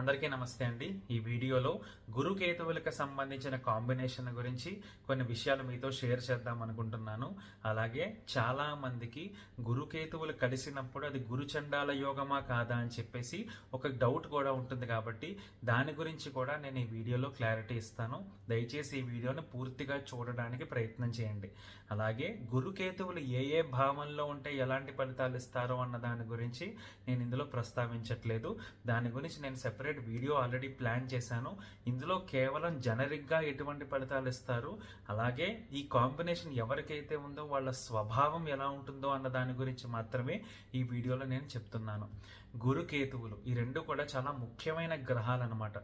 అందరికీ నమస్తే అండి. ఈ వీడియోలో గురుకేతువులకు సంబంధించిన కాంబినేషన్ గురించి కొన్ని విషయాలు మీతో షేర్ చేద్దాం అనుకుంటున్నాను. అలాగే చాలా మందికి గురుకేతువులు కలిసినప్పుడు అది గురుచండాల యోగమా కాదా అని చెప్పేసి ఒక డౌట్ కూడా ఉంటుంది కాబట్టి దాని గురించి కూడా నేను ఈ వీడియోలో క్లారిటీ ఇస్తాను. దయచేసి ఈ వీడియోని పూర్తిగా చూడడానికి ప్రయత్నం చేయండి. అలాగే గురుకేతువులు ఏ ఏ భావంలో ఉంటే ఎలాంటి ఫలితాలు ఇస్తారో అన్న దాని గురించి నేను ఇందులో ప్రస్తావించట్లేదు. దాని గురించి నేను సెపరేట్ వీడియో ఆల్రెడీ ప్లాన్ చేశాను. ఇందులో కేవలం జనరిక్గా ఎటువంటి ఫలితాలు ఇస్తారు? అలాగే ఈ కాంబినేషన్ ఎవరికైతే ఉందో వాళ్ళ స్వభావం ఎలా ఉంటుందో అన్న దాని గురించి మాత్రమే ఈ వీడియోలో నేను చెప్తున్నాను. గురుకేతువులు ఈ రెండు కూడా చాలా ముఖ్యమైన గ్రహాలు అనమాట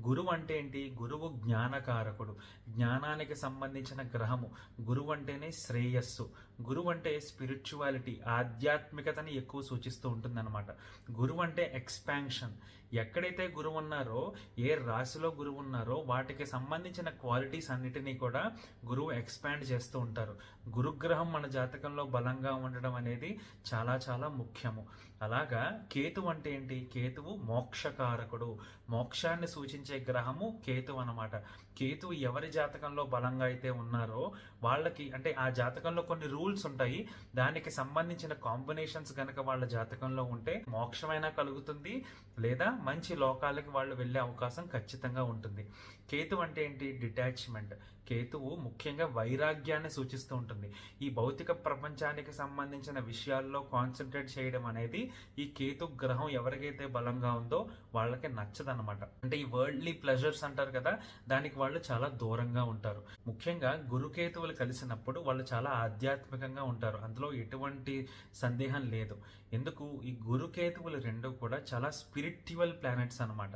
గురువు అంటే ఏంటి? గురువు జ్ఞానకారకుడు. జ్ఞానానికి సంబంధించిన గ్రహము గురువు అంటేనే శ్రేయస్సు. గురువు అంటే స్పిరిచువాలిటీ ఆధ్యాత్మికతని ఎక్కువ సూచిస్తూ ఉంటుందన్నమాట. గురువు అంటే ఎక్స్పాన్షన్. ఎక్కడైతే గురువు ఉన్నారో ఏ రాశిలో గురువు ఉన్నారో వాటికి సంబంధించిన క్వాలిటీస్ అన్నిటినీ కూడా గురువు ఎక్స్పాండ్ చేస్తూ ఉంటారు. గురుగ్రహం మన జాతకంలో బలంగా ఉండడం అనేది చాలా చాలా ముఖ్యము. అలాగా కేతువు అంటే ఏంటి? కేతువు మోక్షకారకుడు. మోక్షాన్ని సూచించే గ్రహము కేతు అనమాట కేతు ఎవరి జాతకంలో బలంగా అయితే ఉన్నారో వాళ్ళకి అంటే ఆ జాతకంలో కొన్ని రూల్స్ ఉంటాయి. దానికి సంబంధించిన కాంబినేషన్స్ కనుక వాళ్ళ జాతకంలో ఉంటే మోక్షమైనా కలుగుతుంది లేదా మంచి లోకాలకి వాళ్ళు వెళ్ళే అవకాశం ఖచ్చితంగా ఉంటుంది. కేతు అంటే ఏంటి? డిటాచ్మెంట్. కేతువు ముఖ్యంగా వైరాగ్యాన్ని సూచిస్తూ ఉంటుంది. ఈ భౌతిక ప్రపంచానికి సంబంధించిన విషయాల్లో కాన్సన్ట్రేట్ చేయడం అనేది ఈ కేతు గ్రహం ఎవరికైతే బలంగా ఉందో వాళ్ళకి అనమాట అంటే ఈ వరల్డ్లీ ప్లెజర్స్ అంటారు కదా దానికి వాళ్ళు చాలా దూరంగా ఉంటారు. ముఖ్యంగా గురుకేతువులు కలిసినప్పుడు వాళ్ళు చాలా ఆధ్యాత్మికంగా ఉంటారు. అందులో ఎటువంటి సందేహం లేదు. ఎందుకు? ఈ గురుకేతువులు రెండు కూడా చాలా స్పిరిచువల్ ప్లానెట్స్ అనమాట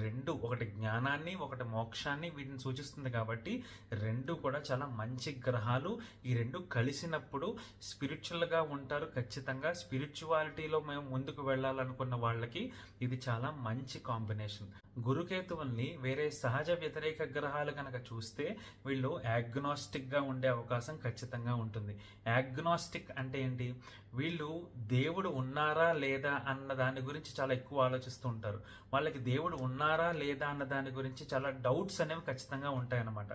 రెండు ఒకటి జ్ఞానాన్ని ఒకటి మోక్షాన్ని వీటిని సూచిస్తుంది కాబట్టి రెండు కూడా చాలా మంచి గ్రహాలు ఈ రెండు కలిసినప్పుడు స్పిరిచువల్గా ఉంటారు. ఖచ్చితంగా స్పిరిచువాలిటీలో మేము ముందుకు వెళ్ళాలనుకున్న వాళ్ళకి ఇది చాలా మంచి కాంబినేషన్ person. గురుకేతువుల్ని వేరే సహజ వ్యతిరేక గ్రహాలు కనుక చూస్తే వీళ్ళు యాగ్నాస్టిక్గా ఉండే అవకాశం ఖచ్చితంగా ఉంటుంది. యాగ్నాస్టిక్ అంటే ఏంటి? వీళ్ళు దేవుడు ఉన్నారా లేదా అన్న దాని గురించి చాలా ఎక్కువ ఆలోచిస్తూ ఉంటారు. వాళ్ళకి దేవుడు ఉన్నారా లేదా అన్న దాని గురించి చాలా డౌట్స్ అనేవి ఖచ్చితంగా ఉంటాయన్నమాట.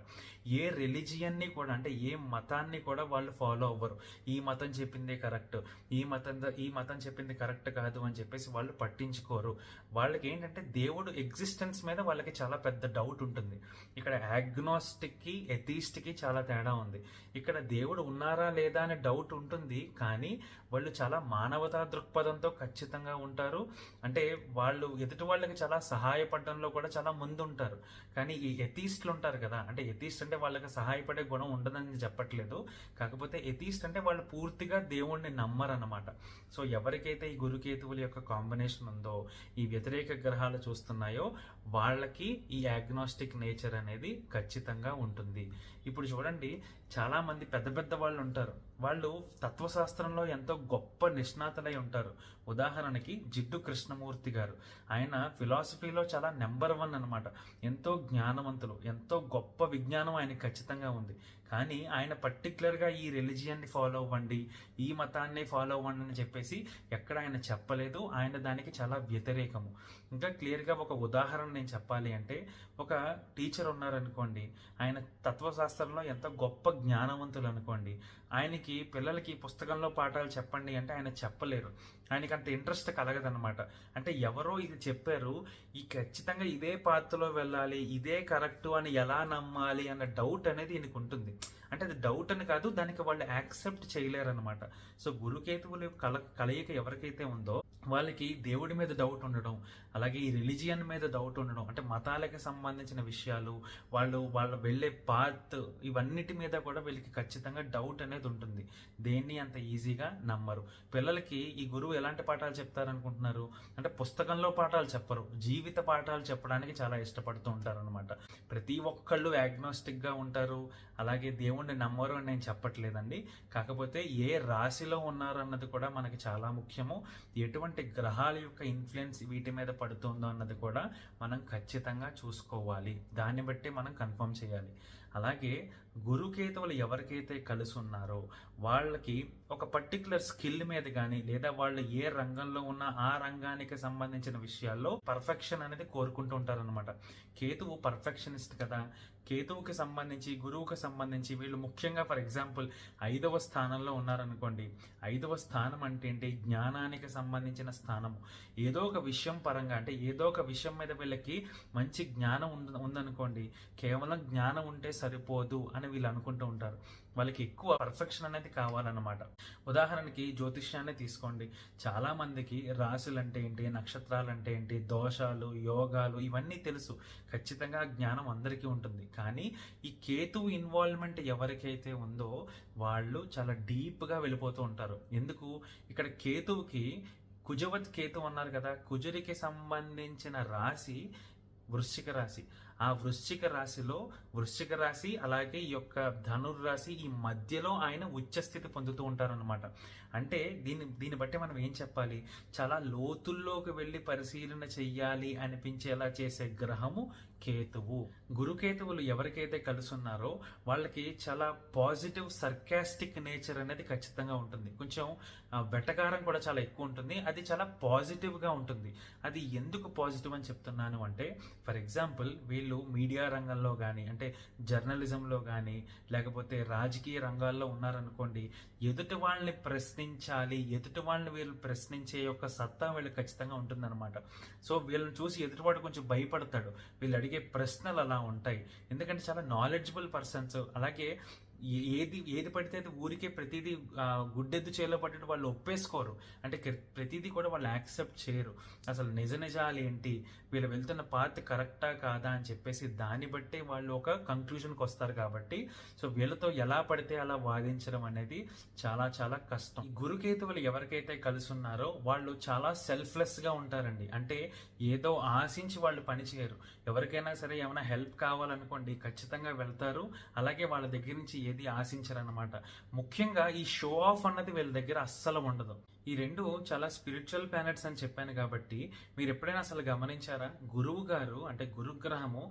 ఏ రిలీజియన్ని కూడా అంటే ఏ మతాన్ని కూడా వాళ్ళు ఫాలో అవ్వరు. ఈ మతం చెప్పిందే కరెక్ట్ ఈ మతం ఈ మతం చెప్పింది కరెక్ట్ కాదు అని చెప్పేసి వాళ్ళు పట్టించుకోరు. వాళ్ళకి ఏంటంటే దేవుడు ఎగ్జిస్ట్ ఎగ్జిస్టెన్స్ మీద వాళ్ళకి చాలా పెద్ద డౌట్ ఉంటుంది. ఇక్కడ యాగ్నోస్టిక్కి ఎథీస్ట్కి చాలా తేడా ఉంది. ఇక్కడ దేవుడు ఉన్నారా లేదా అనే డౌట్ ఉంటుంది కానీ వాళ్ళు చాలా మానవతా దృక్పథంతో ఖచ్చితంగా ఉంటారు. అంటే వాళ్ళు ఎదుటి వాళ్ళకి చాలా సహాయపడడంలో కూడా చాలా ముందు ఉంటారు కానీ ఈ ఎథీస్ట్లు ఉంటారు కదా అంటే ఎథీస్ట్ అంటే వాళ్ళకి సహాయపడే గుణం ఉండదని చెప్పట్లేదు. కాకపోతే ఎథీస్ట్ అంటే వాళ్ళు పూర్తిగా దేవుణ్ణి నమ్మరన్నమాట. సో ఎవరికైతే ఈ గురుకేతువుల యొక్క కాంబినేషన్ ఉందో ఈ వ్యతిరేక గ్రహాలు చూస్తున్నాయో వాళ్ళకి ఈ యాగ్నాస్టిక్ నేచర్ అనేది ఖచ్చితంగా ఉంటుంది. ఇప్పుడు చూడండి చాలామంది పెద్ద పెద్ద వాళ్ళు ఉంటారు. వాళ్ళు తత్వశాస్త్రంలో ఎంతో గొప్ప నిష్ణాతులై ఉంటారు. ఉదాహరణకి జిడ్డు కృష్ణమూర్తి గారు. ఆయన ఫిలాసఫీలో చాలా నెంబర్ వన్ అనమాట ఎంతో జ్ఞానవంతులు ఎంతో గొప్ప విజ్ఞానం ఆయన ఖచ్చితంగా ఉంది. కానీ ఆయన పర్టికులర్గా ఈ రిలీజియన్ని ఫాలో అవ్వండి ఈ మతాన్ని ఫాలో అవ్వండి అని చెప్పేసి ఎక్కడ ఆయన చెప్పలేదు. ఆయన దానికి చాలా వ్యతిరేకము. ఇంకా క్లియర్గా ఒక ఉదాహరణ నేను చెప్పాలి అంటే ఒక టీచర్ ఉన్నారనుకోండి ఆయన తత్వశాస్త్రంలో ఎంత గొప్ప జ్ఞానవంతులు అనుకోండి ఆయనకి పిల్లలకి పుస్తకంలో పాఠాలు చెప్పండి అంటే ఆయన చెప్పలేరు. ఆయనకి అంత ఇంట్రెస్ట్ కలగదనమాట అంటే ఎవరో ఇది చెప్పారు ఈ ఖచ్చితంగా ఇదే పాత్రలో వెళ్ళాలి ఇదే కరెక్ట్ అని ఎలా నమ్మాలి అన్న డౌట్ అనేది ఈయనకు ఉంటుంది అంటే అది డౌట్ అని కాదు దానికి వాళ్ళు యాక్సెప్ట్ చేయలేరు అనమాట సో గురుకేతువులు కల కలయిక ఎవరికైతే ఉందో వాళ్ళకి దేవుడి మీద డౌట్ ఉండడం అలాగే ఈ రిలీజియన్ మీద డౌట్ ఉండడం అంటే మతాలకు సంబంధించిన విషయాలు వాళ్ళు వాళ్ళు వెళ్ళే పాత్ ఇవన్నిటి మీద కూడా వీళ్ళకి ఖచ్చితంగా డౌట్ అనేది ఉంటుంది. దేన్ని అంత ఈజీగా నమ్మరు. పిల్లలకి ఈ గురువు ఎలాంటి పాఠాలు చెప్తారనుకుంటున్నారు? అంటే పుస్తకంలో పాఠాలు చెప్పరు. జీవిత పాఠాలు చెప్పడానికి చాలా ఇష్టపడుతూ ఉంటారు అనమాట ప్రతి ఒక్కళ్ళు యాగ్నోస్టిక్గా ఉంటారు. అలాగే దేవుణ్ణి నమ్మరు అని నేను చెప్పట్లేదండి. కాకపోతే ఏ రాశిలో ఉన్నారు అన్నది కూడా మనకి చాలా ముఖ్యము. ఎటువంటి గ్రహాల యొక్క ఇన్ఫ్లుయెన్స్ వీటి మీద పడుతుందో అన్నది కూడా మనం ఖచ్చితంగా చూసుకోవాలి. దాన్ని బట్టి మనం కన్ఫర్మ్ చేయాలి. అలాగే గురుకేతువులు ఎవరికైతే కలిసి ఉన్నారో వాళ్ళకి ఒక పర్టికులర్ స్కిల్ మీద కానీ లేదా వాళ్ళు ఏ రంగంలో ఉన్న ఆ రంగానికి సంబంధించిన విషయాల్లో పర్ఫెక్షన్ అనేది కోరుకుంటూ ఉంటారనమాట కేతువు పర్ఫెక్షనిస్ట్ కదా. కేతువుకి సంబంధించి గురువుకి సంబంధించి వీళ్ళు ముఖ్యంగా ఫర్ ఎగ్జాంపుల్ ఐదవ స్థానంలో ఉన్నారనుకోండి. ఐదవ స్థానం అంటే ఏంటి? జ్ఞానానికి సంబంధించిన స్థానము. ఏదో ఒక విషయం పరంగా అంటే ఏదో ఒక విషయం మీద వీళ్ళకి మంచి జ్ఞానం ఉంది ఉందనుకోండి. కేవలం జ్ఞానం ఉంటే సరిపోదు అని వీళ్ళు అనుకుంటూ ఉంటారు. వాళ్ళకి ఎక్కువ పర్ఫెక్షన్ అనేది కావాలన్నమాట. ఉదాహరణకి జ్యోతిష్యాన్ని తీసుకోండి. చాలా మందికి రాశులు అంటే ఏంటి నక్షత్రాలు అంటే ఏంటి దోషాలు యోగాలు ఇవన్నీ తెలుసు. ఖచ్చితంగా జ్ఞానం అందరికీ ఉంటుంది. కానీ ఈ కేతు ఇన్వాల్వ్మెంట్ ఎవరికైతే ఉందో వాళ్ళు చాలా డీప్గా వెళ్ళిపోతూ ఉంటారు. ఎందుకు? ఇక్కడ కేతువుకి కుజవత్ కేతు అన్నారు కదా. కుజుడికి సంబంధించిన రాశి వృశ్చిక రాశి. ఆ వృశ్చిక రాశిలో వృశ్చిక రాశి అలాగే ఈ యొక్క ధనుర్రాశి ఈ మధ్యలో ఆయన ఉచ్చస్థితి పొందుతూ ఉంటారనమాట అంటే దీన్ని దీన్ని బట్టి మనం ఏం చెప్పాలి? చాలా లోతుల్లోకి వెళ్ళి పరిశీలన చెయ్యాలి అనిపించేలా చేసే గ్రహము కేతువు. గురుకేతువులు ఎవరికైతే కలుసున్నారో వాళ్ళకి చాలా పాజిటివ్ సర్కాస్టిక్ నేచర్ అనేది ఖచ్చితంగా ఉంటుంది. కొంచెం వెటకారం కూడా చాలా ఎక్కువ ఉంటుంది. అది చాలా పాజిటివ్గా ఉంటుంది. అది ఎందుకు పాజిటివ్ అని చెప్తున్నాను అంటే ఫర్ ఎగ్జాంపుల్ వీళ్ళు వీళ్ళు మీడియా రంగంలో కానీ అంటే జర్నలిజంలో కానీ లేకపోతే రాజకీయ రంగాల్లో ఉన్నారనుకోండి ఎదుటి వాళ్ళని ప్రశ్నించాలి ఎదుటి వాళ్ళని వీళ్ళు ప్రశ్నించే యొక్క సత్తా వీళ్ళు ఖచ్చితంగా ఉంటుందన్నమాట. సో వీళ్ళని చూసి ఎదుటివాడు కొంచెం భయపడతాడు. వీళ్ళు అడిగే ప్రశ్నలు అలా ఉంటాయి. ఎందుకంటే చాలా నాలెడ్జబుల్ పర్సన్స్ అలాగే ఏది ఏది పడితే అది ఊరికే ప్రతిదీ గుడ్డెద్దు చేలో పడ్డట్టు వాళ్ళు ఒప్పేసుకోరు. అంటే ప్రతిదీ కూడా వాళ్ళు యాక్సెప్ట్ చేయరు. అసలు నిజ నిజాలు ఏంటి? వీళ్ళు వెళ్తున్న పాత్ కరెక్టా కాదా అని చెప్పేసి దాన్ని బట్టే వాళ్ళు ఒక కంక్లూజన్కి వస్తారు కాబట్టి సో వీళ్ళతో ఎలా పడితే అలా వాదించడం అనేది చాలా చాలా కష్టం. గురుకేతువులు ఎవరికైతే కలిసి ఉన్నారో వాళ్ళు చాలా సెల్ఫ్లెస్గా ఉంటారండి. అంటే ఏదో ఆశించి వాళ్ళు పని చేయరు. ఎవరికైనా సరే ఏమైనా హెల్ప్ కావాలనుకోండి ఖచ్చితంగా వెళ్తారు. అలాగే వాళ్ళ దగ్గర నుంచి ఏది ఆశించరన్నమాట. ముఖ్యంగా ఈ షో ఆఫ్ అన్నది వీళ్ళ దగ్గర అస్సలు ఉండదు. ఈ రెండు చాలా స్పిరిచువల్ ప్లానెట్స్ అని చెప్పాను కాబట్టి మీరు ఎప్పుడైనా అసలు గమనించారా? గురువు గారు అంటే గురుగ్రహము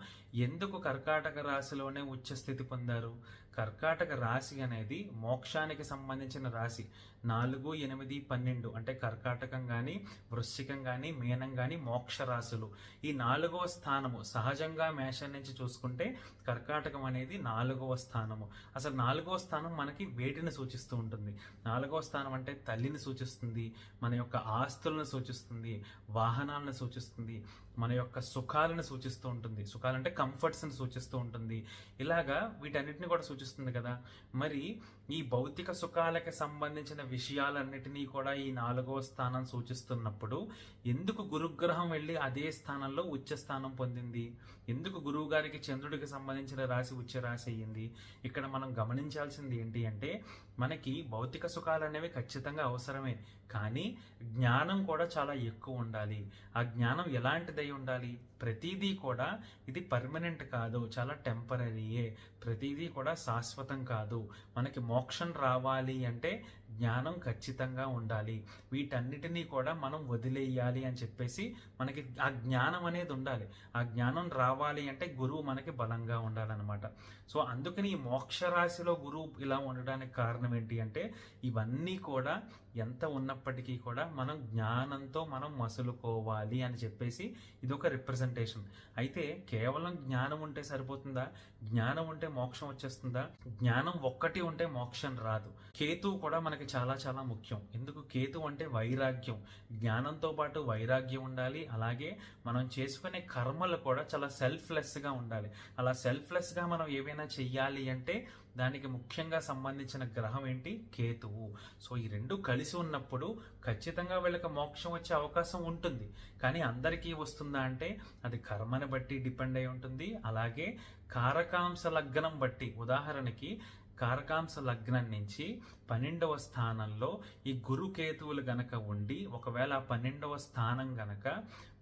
ఎందుకు కర్కాటక రాశిలోనే ఉచ్చ స్థితి పొందారు? కర్కాటక రాశి అనేది మోక్షానికి సంబంధించిన రాశి. నాలుగు ఎనిమిది పన్నెండు అంటే కర్కాటకం కానీ వృశ్చికం కానీ మీనం కానీ మోక్ష రాశులు. ఈ నాలుగవ స్థానము సహజంగా మేషం నుంచి చూసుకుంటే కర్కాటకం అనేది నాలుగవ స్థానము. అసలు నాలుగవ స్థానం మనకి వేటిని సూచిస్తూ ఉంటుంది? నాలుగవ స్థానం అంటే తల్లిని సూచిస్తుంది. మన యొక్క ఆస్తులను సూచిస్తుంది. వాహనాలను సూచిస్తుంది. మన యొక్క సుఖాలను సూచిస్తూ ఉంటుంది. సుఖాలంటే కంఫర్ట్స్ని సూచిస్తూ ఉంటుంది. ఇలాగా వీటన్నిటిని కూడా సూచిస్తుంది కదా. మరి ఈ భౌతిక సుఖాలకి సంబంధించిన విషయాలన్నిటినీ కూడా ఈ నాలుగవ స్థానం సూచిస్తున్నప్పుడు ఎందుకు గురుగ్రహం వెళ్ళి అదే స్థానంలో ఉచ్చ స్థానం పొందింది? ఎందుకు గురువు గారికి చంద్రుడికి సంబంధించిన రాశి ఉచ్చ రాశి అయ్యింది? ఇక్కడ మనం గమనించాల్సింది ఏంటి అంటే మనకి భౌతిక సుఖాలు అనేవి ఖచ్చితంగా అవసరమే. కానీ జ్ఞానం కూడా చాలా ఎక్కువ ఉండాలి. ఆ జ్ఞానం ఎలాంటిదై ఉండాలి. ప్రతిదీ కూడా ఇది పర్మనెంట్ కాదు. చాలా టెంపరీయే ప్రతిదీ కూడా శాశ్వతం కాదు. మనకి మోక్షం రావాలి అంటే జ్ఞానం ఖచ్చితంగా ఉండాలి. వీటన్నిటినీ కూడా మనం వదిలేయాలి అని చెప్పేసి మనకి ఆ జ్ఞానం అనేది ఉండాలి. ఆ జ్ఞానం రావాలి అంటే గురువు మనకి బలంగా ఉండాలన్నమాట. సో అందుకని ఈ మోక్ష రాశిలో గురువు ఇలా ఉండడానికి కారణం ఏంటి అంటే ఇవన్నీ కూడా ఎంత ఉన్నప్పటికీ కూడా మనం జ్ఞానంతో మనం మసులుకోవాలి అని చెప్పేసి ఇది ఒక రిప్రజెంటేషన్ అయితే కేవలం జ్ఞానం ఉంటే సరిపోతుందా? జ్ఞానం ఉంటే మోక్షం వచ్చేస్తుందా? జ్ఞానం ఒక్కటి ఉంటే మోక్షం రాదు. కేతు కూడా మనకి చాలా చాలా ముఖ్యం. ఎందుకు? కేతు అంటే వైరాగ్యం. జ్ఞానంతో పాటు వైరాగ్యం ఉండాలి. అలాగే మనం చేసుకునే కర్మలు కూడా చాలా సెల్ఫ్లెస్గా ఉండాలి. అలా సెల్ఫ్లెస్గా మనం ఏవైనా చెయ్యాలి అంటే దానికి ముఖ్యంగా సంబంధించిన గ్రహం ఏంటి? కేతువు. సో ఈ రెండు కలిసి ఉన్నప్పుడు ఖచ్చితంగా వీళ్ళకి మోక్షం వచ్చే అవకాశం ఉంటుంది. కానీ అందరికీ వస్తుందా అంటే అది కర్మని బట్టి డిపెండ్ అయి ఉంటుంది. అలాగే కారకాంశ లగ్నం బట్టి ఉదాహరణకి కారకాంశ లగ్నం నుంచి పన్నెండవ స్థానంలో ఈ గురుకేతువులు గనక ఉండి ఒకవేళ పన్నెండవ స్థానం గనక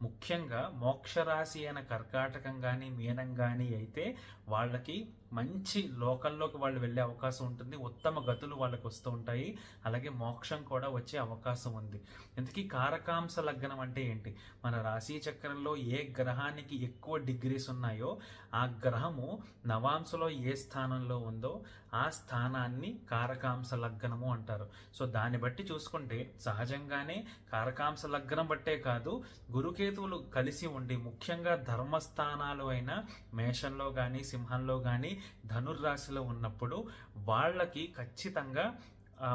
ముఖ్యంగా మోక్షరాశి అయిన కర్కాటకం కానీ మీనం కానీ అయితే వాళ్ళకి మంచి లోకల్లోకి వాళ్ళు వెళ్ళే అవకాశం ఉంటుంది. ఉత్తమ గతులు వాళ్ళకి వస్తూ ఉంటాయి. అలాగే మోక్షం కూడా వచ్చే అవకాశం ఉంది. ఇంతకీ కారకాంశ లగ్నం అంటే ఏంటి? మన రాశి చక్రంలో ఏ గ్రహానికి ఎక్కువ డిగ్రీస్ ఉన్నాయో ఆ గ్రహము నవాంశలో ఏ స్థానంలో ఉందో ఆ స్థానాన్ని కారకాంశ లగ్నము అంటారు. సో దాన్ని బట్టి చూసుకుంటే సహజంగానే కారకాంశ లగ్నం బట్టే కాదు గురుకేతువులు కలిసి ఉండి ముఖ్యంగా ధర్మస్థానాలు అయిన మేషంలో కానీ సింహంలో కానీ ధనుర్రాశిలో ఉన్నప్పుడు వాళ్ళకి ఖచ్చితంగా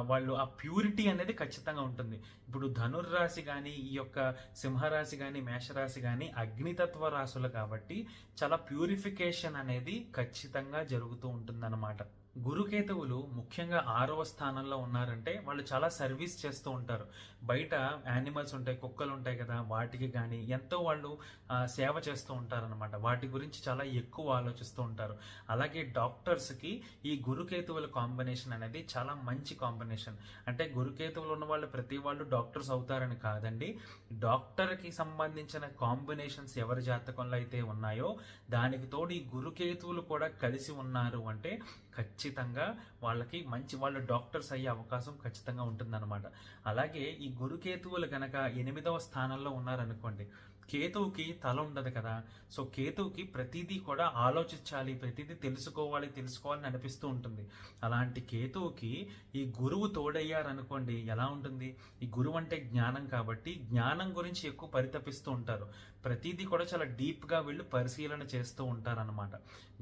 వాళ్ళు ఆ ప్యూరిటీ అనేది ఖచ్చితంగా ఉంటుంది. ఇప్పుడు ధనుర్రాశి కానీ ఈ యొక్క సింహరాశి కానీ మేషరాశి కానీ అగ్నితత్వ రాశులు కాబట్టి చాలా ప్యూరిఫికేషన్ అనేది ఖచ్చితంగా జరుగుతూ ఉంటుందన్నమాట. గురుకేతువులు ముఖ్యంగా ఆరవ స్థానంలో ఉన్నారంటే వాళ్ళు చాలా సర్వీస్ చేస్తూ ఉంటారు. బయట యానిమల్స్ ఉంటాయి కుక్కలు ఉంటాయి కదా వాటికి కానీ ఎంతో వాళ్ళు సేవ చేస్తూ ఉంటారనమాట వాటి గురించి చాలా ఎక్కువ ఆలోచిస్తూ ఉంటారు. అలాగే డాక్టర్స్కి ఈ గురుకేతువుల కాంబినేషన్ అనేది చాలా మంచి కాంబినేషన్ అంటే గురుకేతువులు ఉన్న వాళ్ళు ప్రతి వాళ్ళు డాక్టర్స్ అవుతారని కాదండి. డాక్టర్కి సంబంధించిన కాంబినేషన్స్ ఎవరి జాతకంలో అయితే ఉన్నాయో దానికి తోడు ఈ గురుకేతువులు కూడా కలిసి ఉన్నారు అంటే ఖచ్చితంగా వాళ్ళకి మంచి వాళ్ళు డాక్టర్స్ అయ్యే అవకాశం ఖచ్చితంగా ఉంటుందన్నమాట. అలాగే ఈ గురుకేతువులు కనుక ఎనిమిదవ స్థానంలో ఉన్నారనుకోండి కేతువుకి తల ఉండదు కదా. సో కేతువుకి ప్రతిదీ కూడా ఆలోచించాలి ప్రతిదీ తెలుసుకోవాలి తెలుసుకోవాలని అనిపిస్తూ ఉంటుంది. అలాంటి కేతువుకి ఈ గురువు తోడయ్యారనుకోండి ఎలా ఉంటుంది? ఈ గురువు అంటే జ్ఞానం కాబట్టి జ్ఞానం గురించి ఎక్కువ పరితపిస్తూ ఉంటారు. ప్రతిదీ కూడా చాలా డీప్గా వీళ్ళు పరిశీలన చేస్తూ ఉంటారనమాట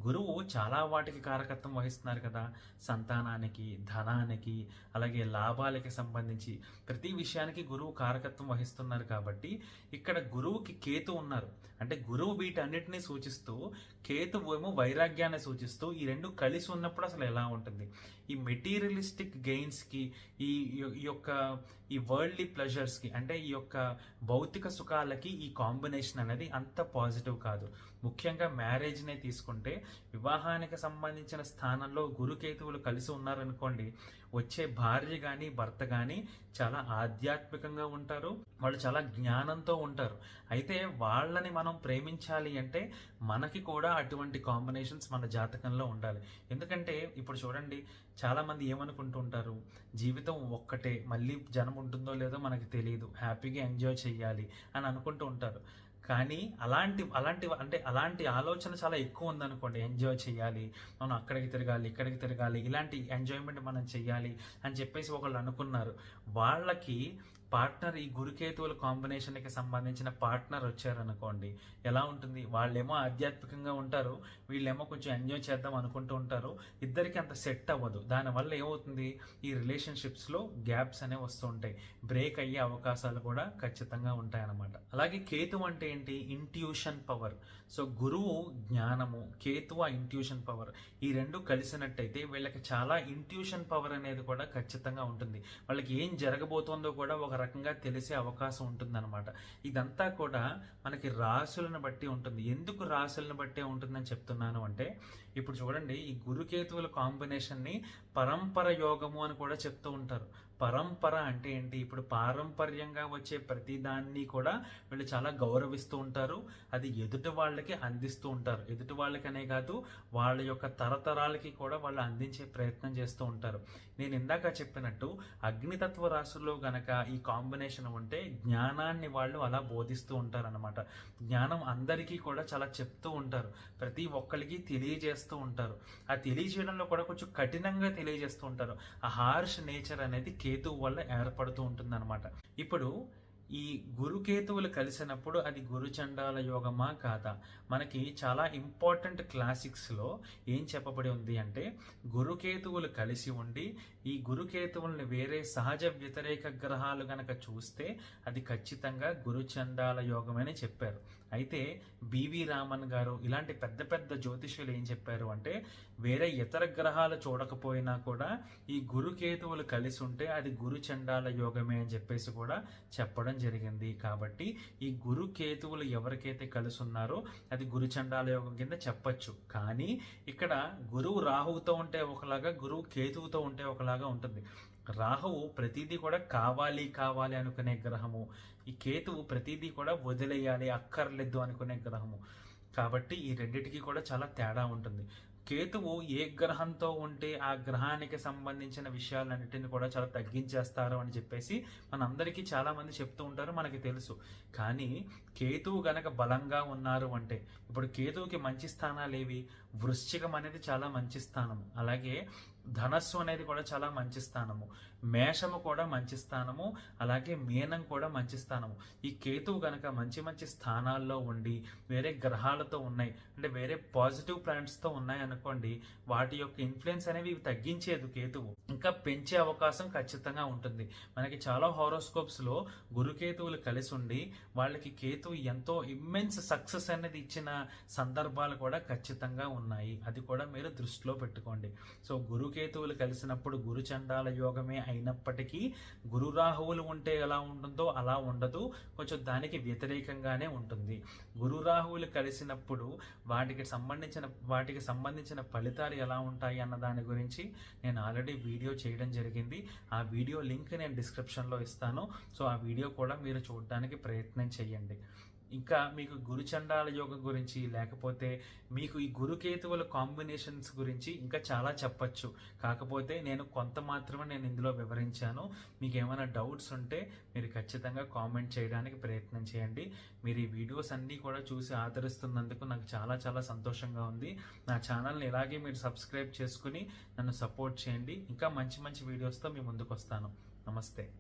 గురువు చాలా వాటికి కారకత్వం వహిస్తున్నారు కదా. సంతానానికి ధనానికి అలాగే లాభాలకి సంబంధించి ప్రతి విషయానికి గురువు కారకత్వం వహిస్తున్నారు కాబట్టి ఇక్కడ గురువుకి కేతు ఉన్నారు. అంటే గురువు వీటన్నిటిని సూచిస్తూ కేతువు ఏమో వైరాగ్యాన్ని సూచిస్తూ ఈ రెండు కలిసి ఉన్నప్పుడు అసలు ఎలా ఉంటుంది? ఈ మెటీరియలిస్టిక్ గెయిన్స్కి ఈ ఈ యొక్క ఈ వరల్డ్లీ ప్లెజర్స్కి అంటే ఈ యొక్క భౌతిక సుఖాలకి ఈ కాంబినేషన్ అనేది అంత పాజిటివ్ కాదు. ముఖ్యంగా మ్యారేజ్నే తీసుకుంటే వివాహానికి సంబంధించిన స్థానంలో గురుకేతువులు కలిసి ఉన్నారనుకోండి వచ్చే భార్య కానీ భర్త కానీ చాలా ఆధ్యాత్మికంగా ఉంటారు. వాళ్ళు చాలా జ్ఞానంతో ఉంటారు. అయితే వాళ్ళని మనం ప్రేమించాలి అంటే మనకి కూడా అటువంటి కాంబినేషన్స్ మన జాతకంలో ఉండాలి. ఎందుకంటే ఇప్పుడు చూడండి చాలామంది ఏమనుకుంటూ ఉంటారు? జీవితం ఒక్కటే మళ్ళీ జనం ఉంటుందో లేదో మనకి తెలియదు హ్యాపీగా ఎంజాయ్ చేయాలి అని అనుకుంటూ ఉంటారు. కానీ అలాంటి అలాంటి అంటే అలాంటి ఆలోచన చాలా ఎక్కువ ఉందనుకోండి. ఎంజాయ్ చేయాలి మనం అక్కడికి తిరగాలి ఇక్కడికి తిరగాలి ఇలాంటి ఎంజాయ్మెంట్ మనం చేయాలి అని చెప్పేసి ఒకళ్ళు అనుకున్నారు. వాళ్ళకి పార్ట్నర్ ఈ గురుకేతువుల కాంబినేషన్కి సంబంధించిన పార్ట్నర్ వచ్చారనుకోండి ఎలా ఉంటుంది? వాళ్ళేమో ఆధ్యాత్మికంగా ఉంటారు వీళ్ళేమో కొంచెం ఎంజాయ్ చేద్దాం అనుకుంటూ ఉంటారు ఇద్దరికి అంత సెట్ అవ్వదు. దానివల్ల ఏమవుతుంది? ఈ రిలేషన్షిప్స్లో గ్యాప్స్ అనేవి వస్తూ ఉంటాయి. బ్రేక్ అయ్యే అవకాశాలు కూడా ఖచ్చితంగా ఉంటాయన్నమాట. అలాగే కేతు అంటే ఏంటి? Intuition power. సో గురువు జ్ఞానము కేతువు ఇంట్యూషన్ పవర్. ఈ రెండు కలిసినట్టయితే వీళ్ళకి చాలా ఇంట్యూషన్ పవర్ అనేది కూడా ఖచ్చితంగా ఉంటుంది. వాళ్ళకి ఏం జరగబోతోందో కూడా ఒక రకంగా తెలిసే అవకాశం ఉంటుందన్నమాట. ఇదంతా కూడా మనకి రాసులను బట్టి ఉంటుంది. ఎందుకు రాసులను బట్టే ఉంటుందని చెప్తున్నాను అంటే ఇప్పుడు చూడండి ఈ గురుకేతువుల కాంబినేషన్ని పరంపర యోగము అని కూడా చెప్తూ ఉంటారు. పరంపర అంటే ఏంటి? ఇప్పుడు పారంపర్యంగా వచ్చే ప్రతి దాన్ని కూడా వీళ్ళు చాలా గౌరవిస్తూ ఉంటారు. అది ఎదుటి వాళ్ళకి అందిస్తూ ఉంటారు. ఎదుటి వాళ్ళకనే కాదు వాళ్ళ యొక్క తరతరాలకి కూడా వాళ్ళు అందించే ప్రయత్నం చేస్తూ ఉంటారు. నేను ఇందాక చెప్పినట్టు అగ్నితత్వ రాశుల్లో గనక ఈ కాంబినేషన్ ఉంటే జ్ఞానాన్ని వాళ్ళు అలా బోధిస్తూ ఉంటారు అనమాట జ్ఞానం అందరికీ కూడా చాలా చెప్తూ ఉంటారు. ప్రతి ఒక్కరికి తెలియజేస్తూ ఉంటారు. ఆ తెలియజేయడంలో కూడా కొంచెం కఠినంగా తెలియజేస్తూ ఉంటారు. ఆ హార్ష్ నేచర్ అనేది కేతువు వల్ల ఏర్పడుతూ ఉంటుందన్నమాట. ఇప్పుడు ఈ గురుకేతువులు కలిసినప్పుడు అది గురుచండాల యోగమా కాదా? మనకి చాలా ఇంపార్టెంట్ క్లాసిక్స్లో ఏం చెప్పబడి ఉంది అంటే గురుకేతువులు కలిసి ఉండి ఈ గురుకేతువుల్ని వేరే సహజ వ్యతిరేక గ్రహాలు గనక చూస్తే అది ఖచ్చితంగా గురుచండాల యోగమని చెప్పారు. అయితే బివి రామన్ గారు ఇలాంటి పెద్ద పెద్ద జ్యోతిష్యులు ఏం చెప్పారు అంటే వేరే ఇతర గ్రహాలు చూడకపోయినా కూడా ఈ గురుకేతువులు కలిసి ఉంటే అది గురు చండాల యోగమే అని చెప్పేసి కూడా చెప్పడం జరిగింది. కాబట్టి ఈ గురుకేతువులు ఎవరికైతే కలిసి ఉన్నారో అది గురు చండాల యోగం కింద చెప్పచ్చు. కానీ ఇక్కడ గురువు రాహువుతో ఉంటే ఒకలాగా గురువు కేతువుతో ఉంటే ఒకలాగా ఉంటుంది. రాహువు ప్రతిదీ కూడా కావాలి కావాలి అనుకునే గ్రహము. ఈ కేతువు ప్రతిదీ కూడా వదిలేయాలి అక్కర్లేదు అనుకునే గ్రహము. కాబట్టి ఈ రెండిటికి కూడా చాలా తేడా ఉంటుంది. కేతువు ఏ గ్రహంతో ఉంటే ఆ గ్రహానికి సంబంధించిన విషయాలన్నిటిని కూడా చాలా తగ్గించేస్తారు అని చెప్పేసి మనందరికీ చాలామంది చెప్తూ ఉంటారు మనకి తెలుసు. కానీ కేతువు గనక బలంగా ఉన్నారు అంటే ఇప్పుడు కేతువుకి మంచి స్థానాలు ఏవి వృశ్చికం అనేది చాలా మంచి స్థానము. అలాగే ధనస్సు అనేది కూడా చాలా మంచి స్థానము. మేషము కూడా మంచి స్థానము. అలాగే మీనం కూడా మంచి స్థానము. ఈ కేతువు గనక మంచి మంచి స్థానాల్లో ఉండి వేరే గ్రహాలతో ఉన్నాయి అంటే వేరే పాజిటివ్ ప్లానెట్స్తో ఉన్నాయి అనుకోండి వాటి యొక్క ఇన్ఫ్లుయెన్స్ అనేవి తగ్గించేది కేతువు. ఇంకా పెంచే అవకాశం ఖచ్చితంగా ఉంటుంది. మనకి చాలా హారోస్కోప్స్లో గురుకేతువులు కలిసి ఉండి వాళ్ళకి కేతువు ఎంతో ఇమ్మెన్స్ సక్సెస్ అనేది ఇచ్చిన సందర్భాలు కూడా ఖచ్చితంగా ఉన్నాయి. అది కూడా మీరు దృష్టిలో పెట్టుకోండి. సో గురుకేతువులు కలిసినప్పుడు గురు చండాల యోగమే అయినప్పటికీ గురు రాహువులు ఉంటే ఎలా ఉంటుందో అలా ఉండదు. కొంచెం దానికి వ్యతిరేకంగానే ఉంటుంది. గురు రాహువులు కలిసినప్పుడు వాటికి సంబంధించిన వాటికి సంబంధించిన ఫలితాలు ఎలా ఉంటాయి అన్న దాని గురించి నేను ఆల్రెడీ వీడియో చేయడం జరిగింది. ఆ వీడియో లింక్ నేను డిస్క్రిప్షన్లో ఇస్తాను. సో ఆ వీడియో కూడా మీరు చూడడానికి ప్రయత్నం చేయండి. ఇంకా మీకు గురుచండాల యోగం గురించి లేకపోతే మీకు ఈ గురుకేతువుల కాంబినేషన్స్ గురించి ఇంకా చాలా చెప్పచ్చు. కాకపోతే నేను కొంత మాత్రమే నేను ఇందులో వివరించాను. మీకు ఏమైనా డౌట్స్ ఉంటే మీరు ఖచ్చితంగా కామెంట్ చేయడానికి ప్రయత్నం చేయండి. మీరు ఈ వీడియోస్ అన్నీ కూడా చూసి ఆదరిస్తున్నందుకు నాకు చాలా చాలా సంతోషంగా ఉంది. నా ఛానల్ని ఇలాగే మీరు సబ్స్క్రైబ్ చేసుకుని నన్ను సపోర్ట్ చేయండి. ఇంకా మంచి మంచి వీడియోస్తో మీ ముందుకు వస్తాను నమస్తే.